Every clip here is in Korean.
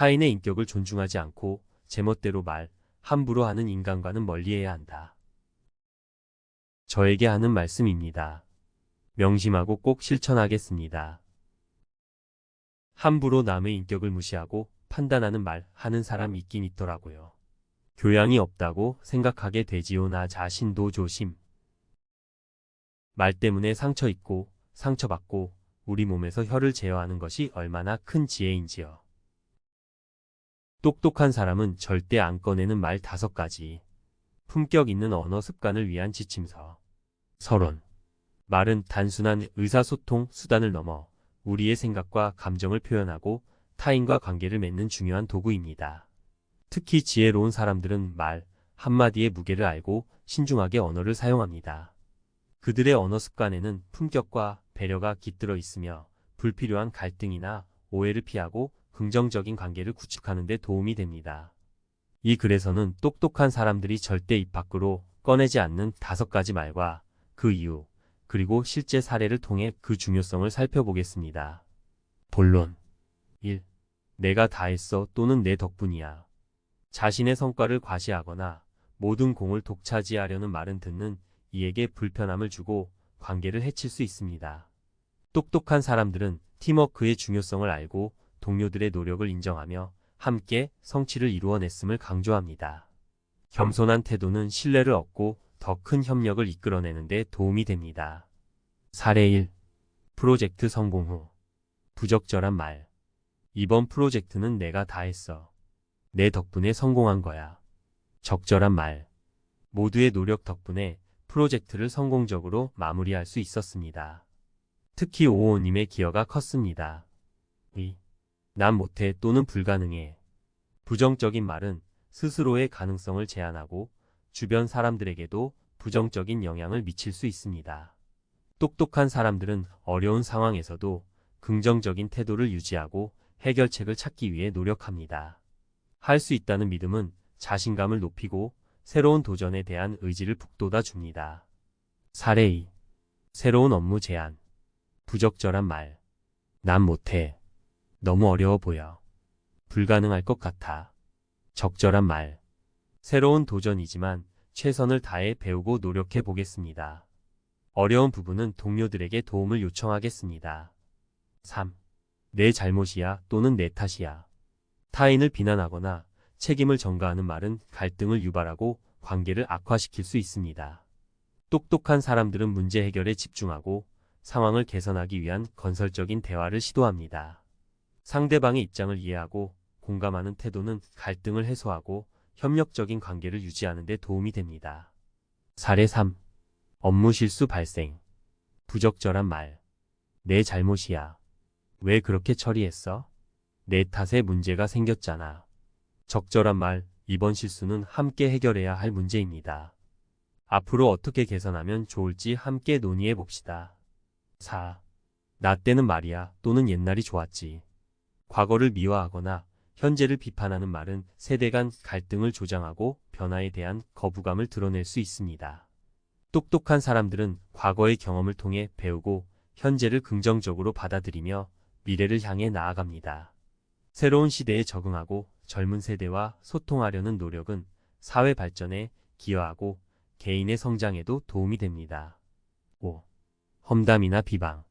타인의 인격을 존중하지 않고 제멋대로 말, 함부로 하는 인간과는 멀리해야 한다. 저에게 하는 말씀입니다. 명심하고 꼭 실천하겠습니다. 함부로 남의 인격을 무시하고 판단하는 말 하는 사람 있긴 있더라고요. 교양이 없다고 생각하게 되지요. 나 자신도 조심. 말 때문에 상처 입고 상처받고 우리 몸에서 혀를 제어하는 것이 얼마나 큰 지혜인지요. 똑똑한 사람은 절대 안 꺼내는 말 다섯 가지. 품격 있는 언어 습관을 위한 지침서. 서론. 말은 단순한 의사소통 수단을 넘어 우리의 생각과 감정을 표현하고 타인과 관계를 맺는 중요한 도구입니다. 특히 지혜로운 사람들은 말 한마디의 무게를 알고 신중하게 언어를 사용합니다. 그들의 언어 습관에는 품격과 배려가 깃들어 있으며 불필요한 갈등이나 오해를 피하고 긍정적인 관계를 구축하는 데 도움이 됩니다. 이 글에서는 똑똑한 사람들이 절대 입 밖으로 꺼내지 않는 다섯 가지 말과 그 이유, 그리고 실제 사례를 통해 그 중요성을 살펴보겠습니다. 본론 1. 내가 다 했어 또는 내 덕분이야. 자신의 성과를 과시하거나 모든 공을 독차지하려는 말은 듣는 이에게 불편함을 주고 관계를 해칠 수 있습니다. 똑똑한 사람들은 팀워크의 중요성을 알고 동료들의 노력을 인정하며 함께 성취를 이루어냈음을 강조합니다. 겸손한 태도는 신뢰를 얻고 더 큰 협력을 이끌어내는 데 도움이 됩니다. 사례 1. 프로젝트 성공 후 부적절한 말 이번 프로젝트는 내가 다 했어. 내 덕분에 성공한 거야. 적절한 말 모두의 노력 덕분에 프로젝트를 성공적으로 마무리할 수 있었습니다. 특히 오호님의 기여가 컸습니다. 2. 난 못해 또는 불가능해. 부정적인 말은 스스로의 가능성을 제한하고 주변 사람들에게도 부정적인 영향을 미칠 수 있습니다. 똑똑한 사람들은 어려운 상황에서도 긍정적인 태도를 유지하고 해결책을 찾기 위해 노력합니다. 할 수 있다는 믿음은 자신감을 높이고 새로운 도전에 대한 의지를 북돋아 줍니다. 사례 2. 새로운 업무 제안. 부적절한 말. 난 못해. 너무 어려워 보여. 불가능할 것 같아. 적절한 말. 새로운 도전이지만 최선을 다해 배우고 노력해 보겠습니다. 어려운 부분은 동료들에게 도움을 요청하겠습니다. 3. 내 잘못이야 또는 내 탓이야. 타인을 비난하거나 책임을 전가하는 말은 갈등을 유발하고 관계를 악화시킬 수 있습니다. 똑똑한 사람들은 문제 해결에 집중하고 상황을 개선하기 위한 건설적인 대화를 시도합니다. 상대방의 입장을 이해하고 공감하는 태도는 갈등을 해소하고 협력적인 관계를 유지하는 데 도움이 됩니다. 사례 3. 업무 실수 발생. 부적절한 말. 내 잘못이야. 왜 그렇게 처리했어? 내 탓에 문제가 생겼잖아. 적절한 말, 이번 실수는 함께 해결해야 할 문제입니다. 앞으로 어떻게 개선하면 좋을지 함께 논의해 봅시다. 4. 나 때는 말이야 또는 옛날이 좋았지. 과거를 미화하거나 현재를 비판하는 말은 세대 간 갈등을 조장하고 변화에 대한 거부감을 드러낼 수 있습니다. 똑똑한 사람들은 과거의 경험을 통해 배우고 현재를 긍정적으로 받아들이며 미래를 향해 나아갑니다. 새로운 시대에 적응하고 젊은 세대와 소통하려는 노력은 사회 발전에 기여하고 개인의 성장에도 도움이 됩니다. 5. 험담이나 비방.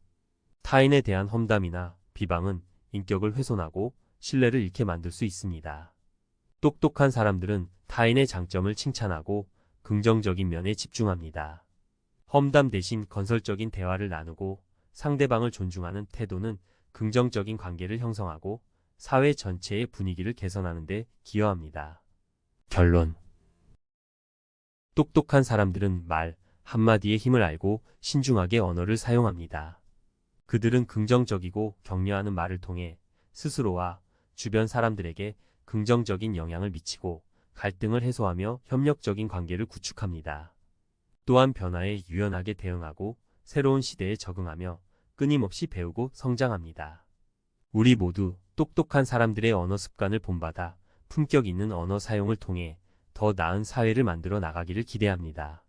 타인에 대한 험담이나 비방은 인격을 훼손하고 신뢰를 잃게 만들 수 있습니다. 똑똑한 사람들은 타인의 장점을 칭찬하고 긍정적인 면에 집중합니다. 험담 대신 건설적인 대화를 나누고 상대방을 존중하는 태도는 긍정적인 관계를 형성하고 사회 전체의 분위기를 개선하는 데 기여합니다. 결론 똑똑한 사람들은 말 한마디의 힘을 알고 신중하게 언어를 사용합니다. 그들은 긍정적이고 격려하는 말을 통해 스스로와 주변 사람들에게 긍정적인 영향을 미치고 갈등을 해소하며 협력적인 관계를 구축합니다. 또한 변화에 유연하게 대응하고 새로운 시대에 적응하며 끊임없이 배우고 성장합니다. 우리 모두 똑똑한 사람들의 언어 습관을 본받아 품격 있는 언어 사용을 통해 더 나은 사회를 만들어 나가기를 기대합니다.